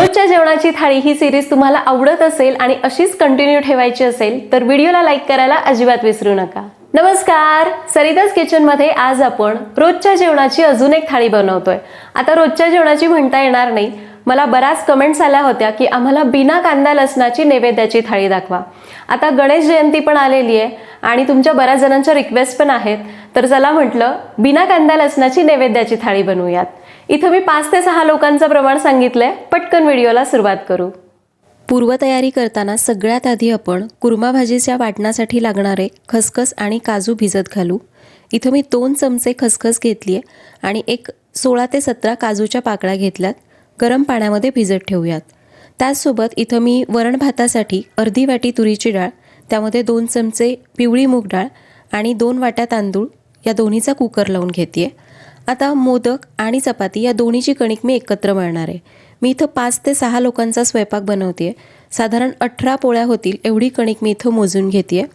स्वयंपाकाची थाळी ही सिरीज तुम्हाला आवडत असेल आणि अशीच कंटिन्यू ठेवायची असेल तर व्हिडिओला लाईक करायला अजिबात विसरू नका. नमस्कार! सरिताज किचनमध्ये आज आपण रोजच्या जेवणाची अजून एक थाळी बनवतोय. आता रोजच्या जेवणाची म्हणता येणार नाही. मला बऱ्याच कमेंट्स आल्या होत्या की आम्हाला बिना कांदा लसणाची नैवेद्याची थाळी दाखवा. आता गणेश जयंती पण आलेली आहे आणि तुमच्या बऱ्याच जणांच्या रिक्वेस्ट पण आहेत. तर चला म्हटलं बिना कांदा लसणाची नैवेद्याची थाळी बनवूयात. इथं मी पाच ते सहा लोकांचं प्रमाण सांगितलंय. पटकन व्हिडिओला सुरुवात करू. पूर्वतयारी करताना सगळ्यात आधी आपण कुर्मा भाजीच्या वाटणासाठी लागणारे खसखस आणि काजू भिजत घालू. इथं मी दोन चमचे खसखस घेतली आहे आणि एक सोळा ते सतरा काजूच्या पाकळ्या घेतल्यात. गरम पाण्यामध्ये भिजत ठेवूयात. त्याचसोबत इथं मी वरण भातासाठी अर्धी वाटी तुरीची डाळ त्यामध्ये दोन चमचे पिवळी मूग डाळ आणि दोन वाट्या तांदूळ या दोन्हीचा कुकर लावून घेते आहे आता मोदक आणि चपाती या दोन्हीची कणिक मी एकत्र मळणार आहे. मी इथं पाच ते सहा लोकांचा स्वयंपाक बनवते आहे साधारण अठरा पोळ्या होतील एवढी कणिक मी इथं मोजून घेते आहे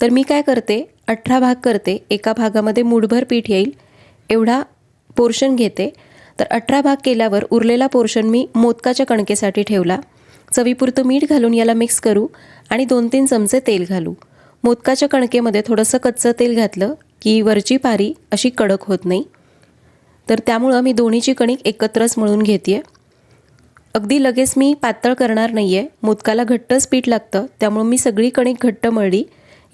तर मी काय करते? अठरा भाग करते. एका भागामध्ये मुठभर पीठ येईल. एवढा पोर्शन घेते. तर अठरा भाग केल्यावर उरलेला पोर्शन मी मोदकाच्या कणकेसाठी ठेवला. चवीपुरतं मीठ घालून याला मिक्स करू आणि दोन तीन चमचे तेल घालू. मोदकाच्या कणकेमध्ये थोडंसं कच्चं तेल घातलं की वरची पारी अशी कडक होत नाही. तर त्यामुळं मी दोन्हीची कणिक एकत्रच मळून घेते अगदी लगेच मी पातळ करणार नाही आहे मोदकाला घट्टच पीठ लागतं. त्यामुळं मी सगळी कणिक घट्ट मळली.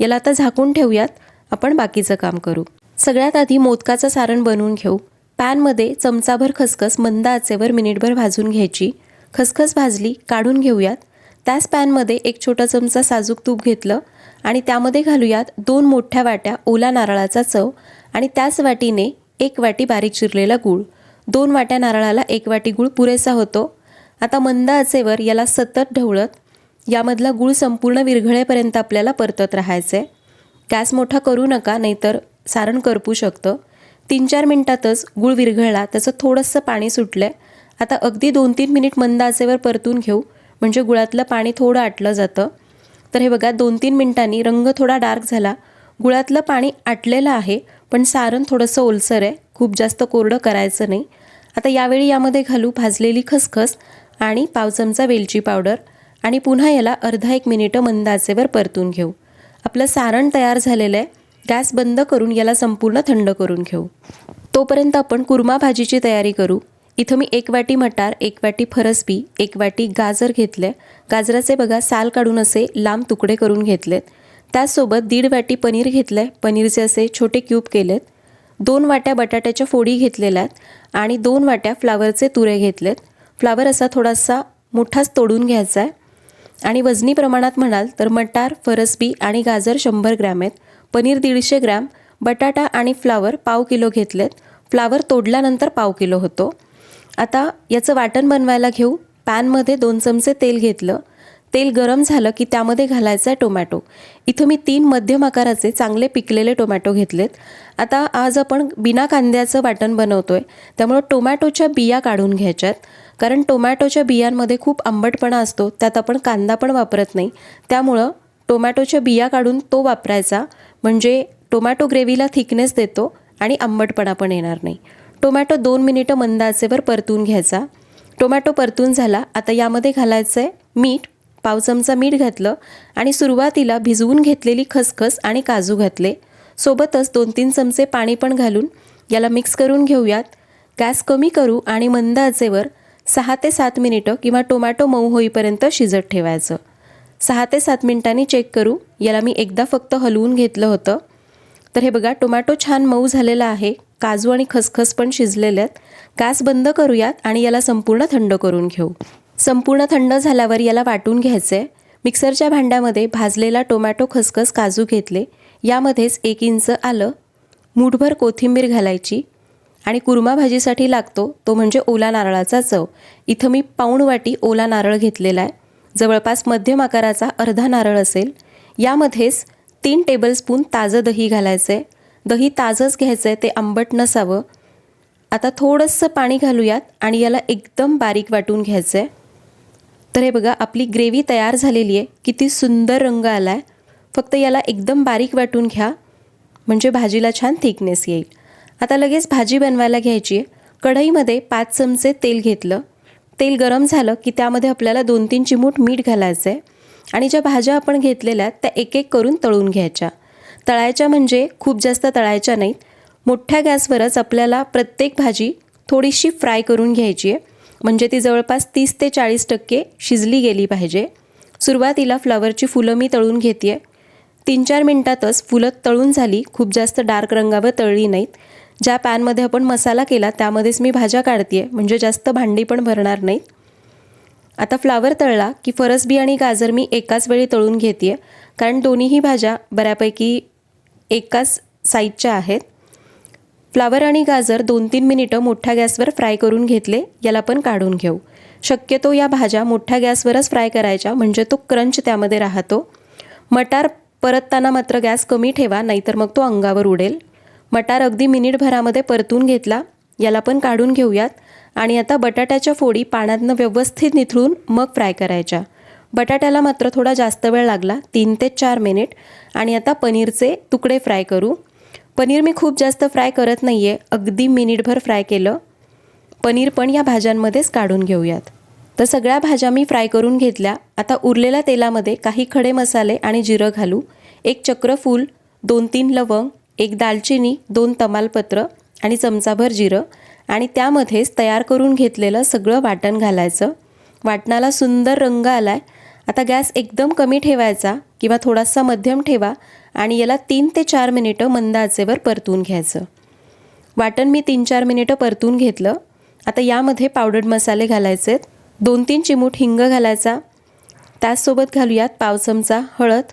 याला आता झाकून ठेवूयात. आपण बाकीचं काम करू. सगळ्यात आधी मोदकाचं सारण बनवून घेऊ. पॅनमध्ये चमचाभर खसखस मंद आचेवर मिनिटभर भाजून घ्यायची. खसखस भाजली काढून घेऊयात. त्याच पॅनमध्ये एक छोटा चमचा साजूक तूप घेतलं आणि त्यामध्ये घालूयात दोन मोठ्या वाट्या ओला नारळाचा चव आणि त्याच वाटीने एक वाटी बारीक चिरलेला गूळ दोन वाट्या नारळाला एक वाटी गूळ पुरेसा होतो. आता मंद आचेवर याला सतत ढवळत यामधला गूळ संपूर्ण विरघळेपर्यंत आपल्याला परतत राहायचं आहे गॅस मोठा करू नका नाहीतर सारण करपू शकतं. तीन चार मिनटातच गूळ विरघळला त्याचं थोडंसं पाणी सुटलं आहे आता अगदी दोन तीन मिनिट मंद आचेवर परतून घेऊ म्हणजे गुळातलं पाणी थोडं आटलं जातं. तर हे बघा दोन तीन मिनिटांनी रंग थोडा डार्क झाला. गुळातलं पाणी आटलेलं आहे पण सारण थोडंसं ओलसर आहे. खूप जास्त कोरडं करायचं नाही. आता यावेळी यामध्ये घालू भाजलेली खसखस आणि पाव चमचा वेलची पावडर आणि पुन्हा याला अर्धा एक मिनिटं मंद आचेवर परतून घेऊ. आपलं सारण तयार झालेलं आहे. गॅस बंद करून याला संपूर्ण थंड करून घेऊ. तोपर्यंत आपण कुर्मा भाजीची तयारी करू. इथं मी एक वाटी मटार एक वाटी फरसबी एक वाटी गाजर घेतले गाजराचे बघा साल काढून असे लांब तुकडे करून घेतलेत. त्याचसोबत दीड वाटी पनीर घेतलं आहे पनीरचे असे छोटे क्यूब केलेत. दोन वाट्या बटाट्याच्या फोडी घेतलेल्या आहेत आणि दोन वाट्या फ्लावरचे तुरे घेतलेत. फ्लावर असा थोडासा मोठाच तोडून घ्यायचा आहे आणि वजनी प्रमाणात म्हणाल तर मटार फरसबी आणि गाजर शंभर ग्रॅम आहेत. पनीर दीडशे ग्रॅम बटाटा आणि फ्लावर पाव किलो घेतलेत. फ्लावर तोडल्यानंतर पाव किलो होतो. आता याचं वाटण बनवायला घेऊ. पॅनमध्ये दोन चमचे तेल घेतलं. तेल गरम झालं की त्यामध्ये घालायचं आहे टोमॅटो. इथं मी तीन मध्यम आकाराचे चांगले पिकलेले टोमॅटो घेतलेत. आता आज आपण बिना कांद्याचं वाटण बनवतो आहे त्यामुळं टोमॅटोच्या बिया काढून घ्यायच्यात. कारण टोमॅटोच्या बियांमध्ये खूप आंबटपणा असतो त्यात आपण कांदा पण वापरत नाही. त्यामुळं टोमॅटोच्या बिया काढून तो वापरायचा. म्हणजे टोमॅटो ग्रेव्हीला थिकनेस देतो आणि आंबटपणा पण येणार नाही. टोमॅटो दोन मिनिटं मंद आचेवर परतून घ्यायचा. टोमॅटो परतून झाला. आता यामध्ये घालायचं आहे मीठ पाव चमचा मीठ घातलं आणि सुरुवातीला भिजवून घेतलेली खसखस आणि काजू घातले. सोबतच दोन तीन चमचे पाणी पण घालून याला मिक्स करून घेऊयात. गॅस कमी करू आणि मंद आचेवर सहा ते सात मिनिटं किंवा टोमॅटो मऊ होईपर्यंत शिजत ठेवायचं. सहा ते सात मिनिटांनी चेक करू. याला मी एकदा फक्त हलवून घेतलं होतं. तर हे बघा टोमॅटो छान मऊ झालेला आहे. काजू आणि खसखस पण शिजलेले आहेत. गॅस बंद करूयात आणि याला संपूर्ण थंड करून घेऊ. संपूर्ण थंड झाल्यावर याला वाटून घ्यायचं आहे मिक्सरच्या भांड्यामध्ये भाजलेला टोमॅटो खसखस काजू घेतले. यामध्येच एक इंच आलं. मूठभर कोथिंबीर घालायची. आणि कुर्मा भाजीसाठी लागतो तो म्हणजे ओला नारळाचा चव. इथं मी पाऊण वाटी ओला नारळ घेतलेला आहे. जवळपास मध्यम आकाराचा अर्धा नारळ असेल. यामध्येच तीन टेबलस्पून ताजं दही घालायचं आहे दही ताजंच घ्यायचं आहे ते आंबट नसावं. आता थोडंसं पाणी घालूयात आणि याला एकदम बारीक वाटून घ्यायचं आहे तर हे बघा आपली ग्रेव्ही तयार झालेली आहे. किती सुंदर रंग आला आहे फक्त याला एकदम बारीक वाटून घ्या. म्हणजे भाजीला छान थिकनेस येईल. आता लगेच भाजी बनवायला घ्यायची आहे. कढईमध्ये पाच चमचे तेल घेतलं. तेल गरम झालं की त्यामध्ये आपल्याला दोन तीन चिमूट मीठ घालायचं आहे आणि ज्या भाज्या आपण घेतलेल्या आहेत त्या एक एक करून तळून घ्यायच्या. तळायच्या म्हणजे खूप जास्त तळायच्या नाहीत. मोठ्या गॅसवरच आपल्याला प्रत्येक भाजी थोडीशी फ्राय करून घ्यायची आहे. म्हणजे ती जवळपास तीस ते चाळीस टक्के शिजली गेली पाहिजे. सुरुवातीला फ्लावरची फुलं मी तळून घेते तीन चार मिनटातच फुलं तळून झाली खूप जास्त डार्क रंगावर तळली नाहीत. ज्या पॅनमध्ये आपण मसाला केला त्यामध्येच मी भाज्या काढते म्हणजे जास्त भांडी पण भरणार नाहीत. आता फ्लावर तळला की फरसबी आणि गाजर मी एकाच वेळी तळून घेते कारण दोन्हीही भाज्या बऱ्यापैकी एकाच साईजच्या आहेत. फ्लावर आणि गाजर दोन तीन मिनिटं मोठ्या गॅसवर फ्राय करून घेतले याला पण काढून घेऊ. शक्यतो या भाज्या मोठ्या गॅसवरच फ्राय करायच्या म्हणजे तो क्रंच त्यामध्ये राहतो. मटार परतताना मात्र गॅस कमी ठेवा नाहीतर मग तो अंगावर उडेल. मटार अगदी मिनिटभरामध्ये परतून घेतला याला पण काढून घेऊयात. आणि आता बटाट्याच्या फोडी पाण्यातनं व्यवस्थित निथळून मग फ्राय करायच्या. बटाट्याला मात्र थोडा जास्त वेळ लागला तीन ते चार मिनिट. आणि आता पनीरचे तुकडे फ्राय करू. पनीर मी खूप जास्त फ्राय करत नाही आहे अगदी मिनिटभर फ्राय केलं. पनीर पण या भाज्यांमध्येच काढून घेऊयात. तर सगळ्या भाज्या मी फ्राय करून घेतल्या. आता उरलेल्या तेलामध्ये काही खडे मसाले आणि जिरं घालू. एक चक्रफूल दोन तीन लवंग एक दालचिनी दोन तमालपत्र आणि चमचाभर जिरं आणि त्यामध्येच तयार करून घेतलेलं सगळं वाटण घालायचं. वाटणाला सुंदर रंग आला आहे आता गॅस एकदम कमी ठेवायचा किंवा थोडासा मध्यम ठेवा आणि याला तीन ते चार मिनिटं मंद आचेवर परतून घ्यायचं. वाटण मी तीन चार मिनिटं परतून घेतलं. आता यामध्ये पावडर्ड मसाले घालायचे आहेत. दोन तीन चिमूट हिंग घालायचा. त्याचसोबत घालूयात पाव चमचा हळद.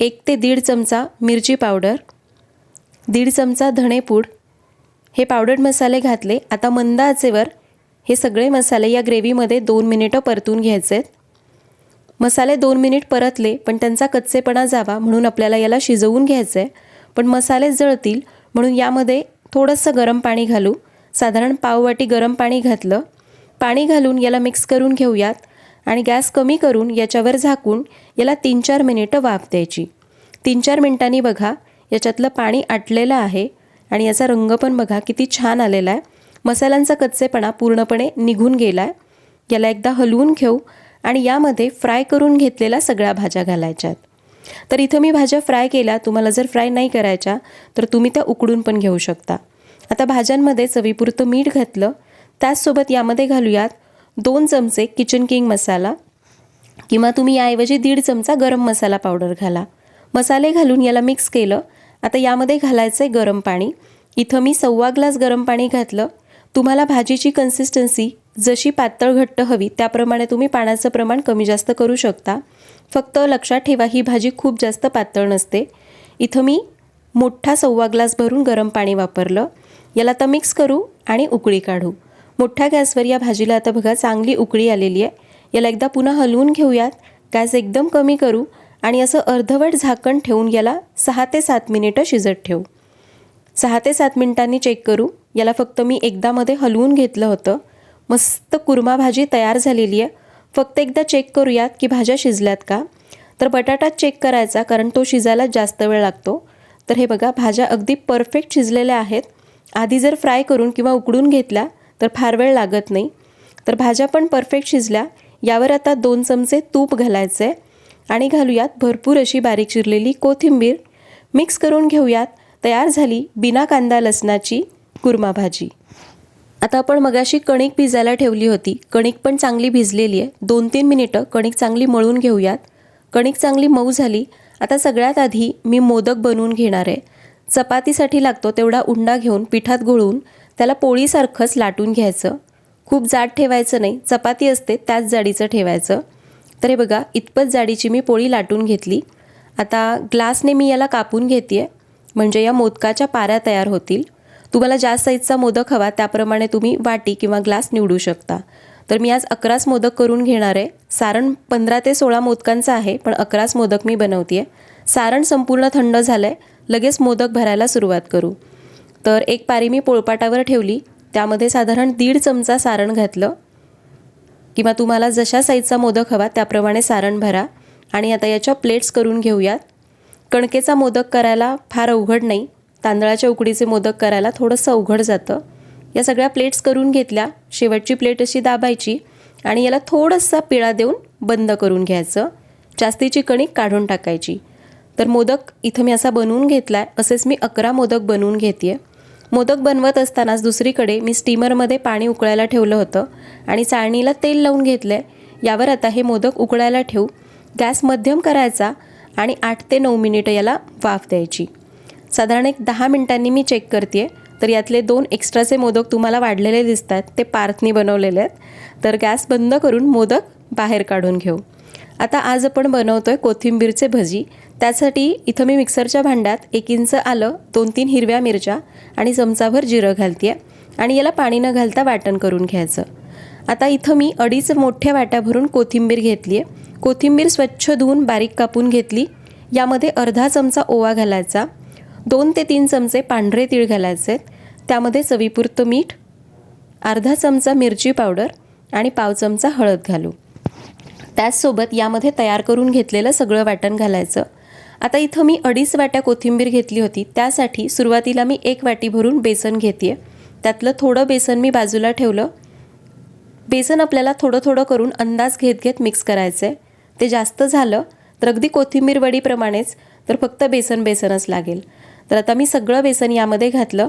एक ते दीड चमचा मिरची पावडर दीड चमचा धणेपूड हे पावडर्ड मसाले घातले. आता मंद आचेवर हे सगळे मसाले या ग्रेव्हीमध्ये दोन मिनिटं परतून घ्यायचे आहेत. मसाले दोन मिनिट परतले पण त्यांचा कच्चेपणा जावा म्हणून आपल्याला याला शिजवून घ्यायचं आहे पण मसाले जळतील म्हणून यामध्ये थोडंसं गरम पाणी घालू. साधारण पाववाटी गरम पाणी घातलं. पाणी घालून याला मिक्स करून घेऊयात आणि गॅस कमी करून याच्यावर झाकून याला तीन चार मिनिटं वाफ द्यायची. तीन चार मिनिटांनी बघा याच्यातलं पाणी आटलेलं आहे आणि याचा रंग पण बघा किती छान आलेला आहे मसाल्यांचा कच्चेपणा पूर्णपणे निघून गेला आहे याला एकदा हलवून घेऊ आणि यामध्ये फ्राय करून घेतलेल्या सगळ्या भाज्या घालायच्यात तर इथं मी भाज्या फ्राय केल्या तुम्हाला जर फ्राय नाही करायच्या तर तुम्ही त्या उकडून पण घेऊ शकता. आता भाज्यांमध्ये चवीपुरतं मीठ घातलं त्याचसोबत यामध्ये घालूयात दोन चमचे किचन किंग मसाला किंवा तुम्ही याऐवजी दीड चमचा गरम मसाला पावडर घाला. मसाले घालून याला मिक्स केलं. आता यामध्ये घालायचं आहे गरम पाणी. इथं मी सव्वा ग्लास गरम पाणी घातलं. तुम्हाला भाजीची कन्सिस्टन्सी जशी पातळ घट्ट हवी त्याप्रमाणे तुम्ही पाण्याचं प्रमाण कमी जास्त करू शकता. फक्त लक्षात ठेवा ही भाजी खूप जास्त पातळ नसते. इथं मी मोठा सव्वा ग्लास भरून गरम पाणी वापरलं. याला आता मिक्स करू आणि उकळी काढू. मोठ्या गॅसवर या भाजीला आता बघा चांगली उकळी आलेली आहे. याला एकदा पुन्हा हलवून घेऊयात. गॅस एकदम कमी करू आणि असं अर्धवट झाकण ठेवून याला सहा ते सात मिनिटं शिजत ठेवू. सहा ते सात मिनिटांनी चेक करू. याला फक्त मी एकदामध्ये हलवून घेतलं होतं. मस्त कुर्मा भाजी तयार झालेली आहे. फक्त एकदा चेक करूयात की भाज्या शिजल्यात का? तर बटाटा चेक करायचा कारण तो शिजायला जास्त वेळ लागतो. तर हे बघा भाज्या अगदी परफेक्ट शिजलेल्या आहेत. आधी जर फ्राय करून किंवा उकडून घेतल्या तर फार वेळ लागत नाही. तर भाज्या पण परफेक्ट शिजल्या. यावर आता दोन चमचे तूप घालायचं आहे आणि घालूयात भरपूर अशी बारीक चिरलेली कोथिंबीर. मिक्स करून घेऊयात. तयार झाली बिना कांदा लसणाची. कुर्मा भाजी. आता आपण मगाशी कणिक भिजायला ठेवली होती. कणिक पण चांगली भिजलेली आहे. दोन तीन मिनिटं कणिक चांगली मळून घेऊयात. कणिक चांगली मऊ झाली. आता सगळ्यात आधी मी मोदक बनवून घेणार आहे. चपातीसाठी लागतो तेवढा उंडा घेऊन पिठात घोळून त्याला पोळीसारखंच लाटून घ्यायचं. खूप जाड ठेवायचं नाही. चपाती असते त्याच जाडीचं ठेवायचं. तर हे बघा इतपत जाडीची मी पोळी लाटून घेतली. आता ग्लासने मी याला कापून घेते म्हणजे या मोदकाच्या पाऱ्या तयार होतील. तुम्हाला ज्या साईजचा मोदक हवा त्याप्रमाणे तुम्ही वाटी किंवा ग्लास निवडू शकता. तर मी आज अकराच मोदक करून घेणार आहे. सारण पंधरा ते सोळा मोदकांचं आहे पण अकराच मोदक मी बनवते सारण संपूर्ण थंड झालं आहे लगेच मोदक भरायला सुरुवात करू. तर एक पारी मी पोळपाटावर ठेवली. त्यामध्ये साधारण दीड चमचा सारण घातलं. किंवा तुम्हाला जशा साईजचा मोदक हवा त्याप्रमाणे सारण भरा. आणि आता याच्या प्लेट्स करून घेऊयात. कणकेचा मोदक करायला फार अवघड नाही. तांदळाच्या उकडीचे मोदक करायला थोडंसं अवघड जातं. या सगळ्या प्लेट्स करून घेतल्या. शेवटची प्लेट अशी दाबायची आणि याला थोडासा पिळा देऊन बंद करून घ्यायचं. जास्तीची कणिक काढून टाकायची. तर मोदक इथं मी असा बनवून घेतला आहे असेच मी अकरा मोदक बनवून घेते मोदक बनवत असतानाच दुसरीकडे मी स्टीमरमध्ये पाणी उकळायला ठेवलं होतं आणि चाळणीला तेल लावून घेतलं आहे यावर आता हे मोदक उकळायला ठेवू. गॅस मध्यम करायचा आणि आठ ते नऊ मिनिटं याला वाफ द्यायची. साधारण एक दहा मिनिटांनी मी चेक करते तर यातले दोन एक्स्ट्राचे मोदक तुम्हाला वाढलेले दिसतात. ते पार्थनी बनवलेले आहेत. तर गॅस बंद करून मोदक बाहेर काढून घेऊ. आता आज आपण बनवतो आहे कोथिंबीरचे भजी. त्यासाठी इथं मी मिक्सरच्या भांड्यात एक इंच आलं दोन तीन हिरव्या मिरच्या आणि चमचाभर जिरं घालते आणि याला पाणी न घालता वाटण करून घ्यायचं. आता इथं मी अडीच मोठ्या वाट्या भरून कोथिंबीर घेतली आहे कोथिंबीर स्वच्छ धुवून बारीक कापून घेतली. यामध्ये अर्धा चमचा ओवा घालायचा. दोन ते तीन चमचे पांढरे तीळ घालायचे आहेत. त्यामध्ये चवीपुरतं मीठ अर्धा चमचा मिरची पावडर आणि पाव चमचा हळद घालू. त्याचसोबत यामध्ये तयार करून घेतलेलं सगळं वाटण घालायचं. आता इथं मी अडीच वाट्या कोथिंबीर घेतली होती. त्यासाठी सुरुवातीला मी एक वाटी भरून बेसन घेते त्यातलं थोडं बेसन मी बाजूला ठेवलं. बेसन आपल्याला थोडं थोडं करून अंदाज घेत घेत मिक्स करायचं आहे ते जास्त झालं तर अगदी कोथिंबीर वडीप्रमाणेच तर फक्त बेसन बेसनच लागेल. तर आता मी सगळं बेसन यामध्ये घातलं.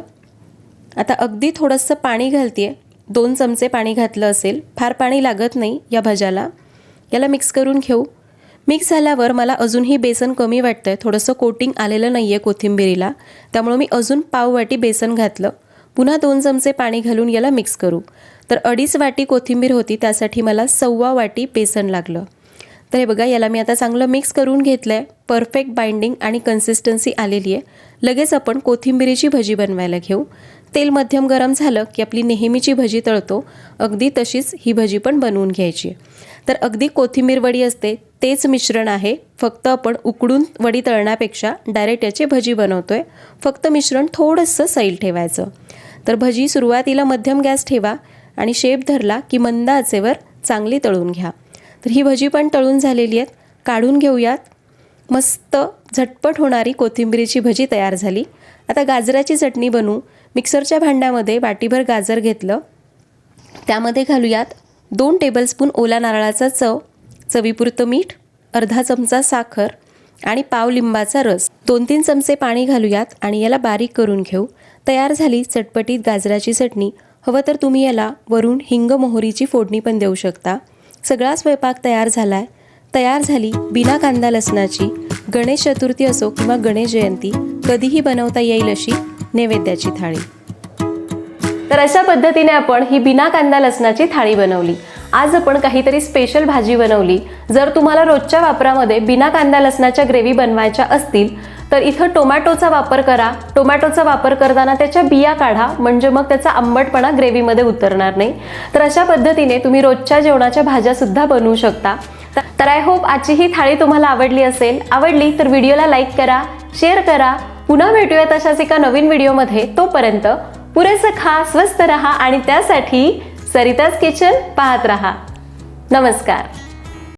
आता अगदी थोडंसं पाणी घालते दोन चमचे पाणी घातलं असेल. फार पाणी लागत नाही या भज्याला. याला मिक्स करून घेऊ. मिक्स झाल्यावर मला अजूनही बेसन कमी वाटतं आहे थोडंसं कोटिंग आलेलं नाही आहे कोथिंबिरीला. त्यामुळं मी अजून पाव वाटी बेसन घातलं. पुन्हा दोन चमचे पाणी घालून याला मिक्स करू. तर अडीच वाटी कोथिंबीर होती त्यासाठी मला सव्वा वाटी बेसन लागलं. तर हे बघा याला मी आता चांगलं मिक्स करून घेतलं आहे परफेक्ट बाइंडिंग आणि कन्सिस्टन्सी आलेली आहे लगेच आपण कोथिंबिरीची भजी बनवायला घेऊ. तेल मध्यम गरम झालं की आपली नेहमीची भजी तळतो. अगदी तशीच ही भजी पण बनवून घ्यायची. तर अगदी कोथिंबीर वडी असते तेच मिश्रण आहे. फक्त आपण उकडून वडी तळण्यापेक्षा डायरेक्ट याची भजी बनवतो आहे फक्त मिश्रण थोडंसं सैल ठेवायचं. तर भजी सुरुवातीला मध्यम गॅस ठेवा आणि शेप धरला की मंद आचेवर चांगली तळून घ्या. तर ही भजी पण तळून झालेली आहेत. काढून घेऊयात. मस्त झटपट होणारी कोथिंबिरीची भजी तयार झाली. आता गाजराची चटणी बनवू मिक्सरच्या भांड्यामध्ये वाटीभर गाजर घेतलं. त्यामध्ये घालूयात दोन टेबलस्पून ओला नारळाचा चव चवीपुरतं मीठ अर्धा चमचा साखर आणि पाव लिंबाचा रस. दोन तीन चमचे पाणी घालूयात आणि याला बारीक करून घेऊ. तयार झाली चटपटीत गाजराची चटणी. हवं तर तुम्ही याला वरून हिंग मोहरीची फोडणी पण देऊ शकता. सगळा स्वयंपाक तयार झाला आहे तयार झाली बिना कांदा लसणाची गणेश चतुर्थी असो किंवा गणेश जयंती कधीही बनवता येईल अशी नैवेद्याची थाळी. तर अशा पद्धतीने आपण ही बिना कांदा लसणाची थाळी बनवली. आज आपण काहीतरी स्पेशल भाजी बनवली. जर तुम्हाला रोजच्या वापरामध्ये बिना कांदा लसणाच्या ग्रेव्ही बनवायच्या असतील तर इथं टोमॅटोचा वापर करा. टोमॅटोचा वापर करताना त्याच्या बिया काढा. म्हणजे मग त्याचा आंबटपणा ग्रेव्हीमध्ये उतरणार नाही. तर अशा पद्धतीने तुम्ही रोजच्या जेवणाच्या भाज्यासुद्धा बनवू शकता. तर आय होप आजची ही थाळी तुम्हाला आवडली असेल. आवडली तर व्हिडिओला लाईक करा शेअर करा. पुन्हा भेटूयात अशाच एका नवीन व्हिडिओमध्ये. तोपर्यंत पुरेसं खा स्वस्त रहा आणि त्यासाठी सरिताज किचन पाहत रहा. नमस्कार.